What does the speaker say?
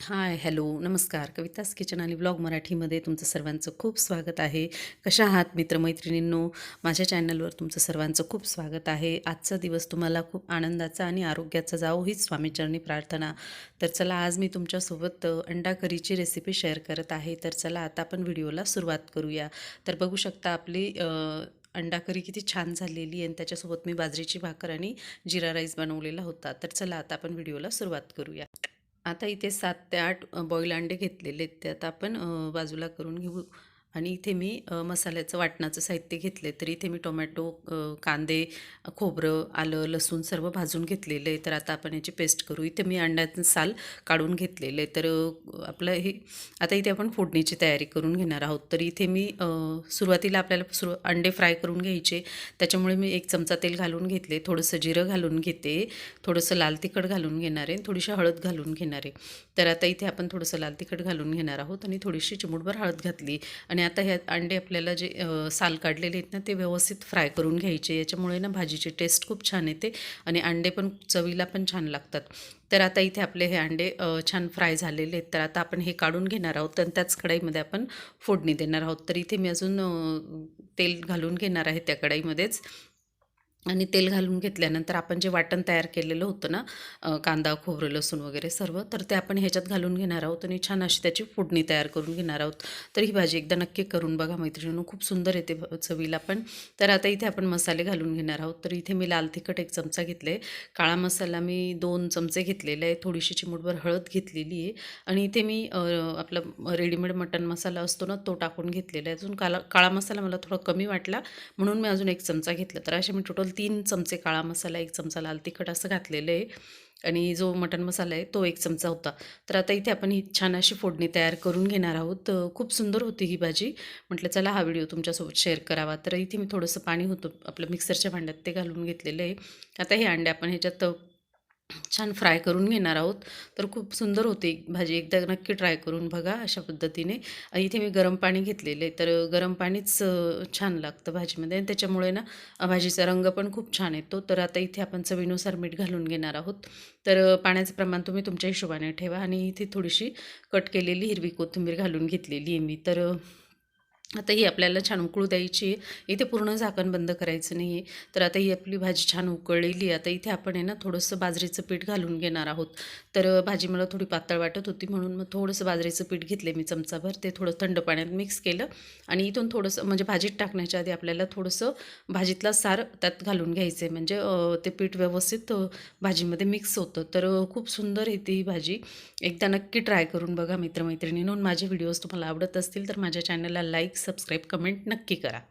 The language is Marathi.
हाय, हॅलो, नमस्कार. कवितास किचन आणि ब्लॉग मराठीमध्ये तुमचं सर्वांचं खूप स्वागत आहे. कशा आहात मित्रमैत्रिणींनो? माझ्या चॅनलवर तुमचं सर्वांचं खूप स्वागत आहे. आजचा दिवस तुम्हाला खूप आनंदाचा आणि आरोग्याचा जावो हीच स्वामीचरणी प्रार्थना. तर चला आज मी तुमच्यासोबत अंडा करीची रेसिपी शेअर करत आहे. तर चला आता आपण व्हिडिओला सुरुवात करूया. तर बघू शकता आपली अंडा करी किती छान झालेली आहे आणि त्याच्यासोबत मी बाजरीची भाकर आणि जिरा राईस बनवलेला होता. तर चला आता आपण व्हिडिओला सुरुवात करूया. आता इथे सात ते आठ बॉईल अंडे घेतलेले आहेत. ते आता आपण बाजूला करून घेऊ आणि इथे मी मसाल्याचं वाटणाचं साहित्य घेतले. तर इथे मी टोमॅटो, कांदे, खोबरं, आलं, लसूण सर्व भाजून घेतलेलं आहे. तर आता आपण याची पेस्ट करू. इथे मी अंड्याचं साल काढून घेतलेलं आहे. तर आपलं हे आता इथे आपण फोडणीची तयारी करून घेणार आहोत. तर इथे मी सुरुवातीला आपल्याला सुरू अंडे फ्राय करून घ्यायचे. त्याच्यामुळे मी एक चमचा तेल घालून घेतले. थोडंसं जिरं घालून घेते. थोडंसं लाल तिखट घालून घेणार आहे. थोडीशी हळद घालून घेणार आहे. तर आता इथे आपण थोडंसं लाल तिखट घालून घेणार आहोत आणि थोडीशी चिमूटभर हळद घातली आणि आता हे अंडे आपल्याला जे साल काढलेले आहेत ना ते व्यवस्थित फ्राय करून घ्यायचे. याच्यामुळे ना भाजीची टेस्ट खूप छान येते आणि अंडे पण चवीला पण छान लागतात. तर आता इथे आपले हे अंडे छान फ्राय झालेले आहेत. तर आता आपण हे काढून घेणार आहोत आणि त्याच कढाईमध्ये आपण फोडणी देणार आहोत. तर इथे मी अजून तेल घालून घेणार आहे त्या कढाईमध्येच आणि तेल घालून घेतल्यानंतर आपण जे वाटण तयार केलेलं होतं ना कांदा, खोबरं, लसूण वगैरे सर्व तर ते आपण ह्याच्यात घालून घेणार आहोत आणि छान अशी त्याची फोडणी तयार करून घेणार आहोत. तर ही भाजी एकदा नक्की करून बघा मैत्रिणींनो, खूप सुंदर येते चवीला पण. तर आता इथे आपण मसाले घालून घेणार आहोत. तर इथे मी लाल तिखट एक चमचा घेतले. काळा मसाला मी दोन चमचे घेतलेले आहे. थोडीशी चिमूटभर हळद घेतलेली आहे आणि इथे मी आपला रेडीमेड मटण मसाला असतो ना तो टाकून घेतलेला आहे. अजून काला काळा मसाला मला थोडा कमी वाटला म्हणून मी अजून एक चमचा घेतला. तर असे मी टोटल तीन चमचे काळा मसाला, एक चमचा लाल तिखट असं घातलेलं आहे आणि जो मटण मसाला आहे तो एक चमचा होता. तर आता इथे आपण ही छान अशी फोडणी तयार करून घेणार आहोत. खूप सुंदर होती ही भाजी. म्हटलं चला हा व्हिडिओ तुमच्यासोबत शेअर करावा. तर इथे मी थोडंसं पाणी होतं आपलं मिक्सरच्या भांड्यात ते घालून घेतलेलं आहे. आता हे अंडे आपण ह्याच्यात छान फ्राय करून घेणार आहोत. तर खूप सुंदर होते भाजी. एकदा नक्की ट्राय करून बघा अशा पद्धतीने. इथे मी गरम पाणी घेतलेलं आहे. तर गरम पाणीच छान लागतं भाजीमध्ये आणि त्याच्यामुळे ना भाजीचा रंग पण खूप छान येतो. तर आता इथे आपण चवीनुसार मीठ घालून घेणार आहोत. तर पाण्याचं प्रमाण तुम्ही तुमच्या हिशोबाने ठेवा आणि इथे थोडीशी कट केलेली हिरवी कोथिंबीर घालून घेतलेली आहे मी. तर आता ही आपल्याला छान उकळू द्यायची आहे. इथे पूर्ण झाकण बंद करायचं नाही आहे. तर आता ही आपली भाजी छान उकळलेली आता इथे आपण आहे ना थोडंसं बाजरीचं पीठ घालून घेणार आहोत. तर भाजी मला थोडी पातळ वाटत होती म्हणून मग थोडंसं बाजरीचं पीठ घेतले मी चमचाभर. ते थोडं थंड पाण्यात मिक्स केलं आणि इथून थोडंसं म्हणजे भाजीत टाकण्याच्या आधी आपल्याला थोडंसं भाजीतला सार त्यात घालून घ्यायचं आहे. म्हणजे ते पीठ व्यवस्थित भाजीमध्ये मिक्स होतं. तर खूप सुंदर येते ही भाजी. एकदा नक्की ट्राय करून बघा मित्र-मैत्रिणींनो. माझे व्हिडिओज तुम्हाला आवडत असतील तर माझ्या चॅनलला लाईक लाईक, सबस्क्राईब, कमेंट नक्की करा.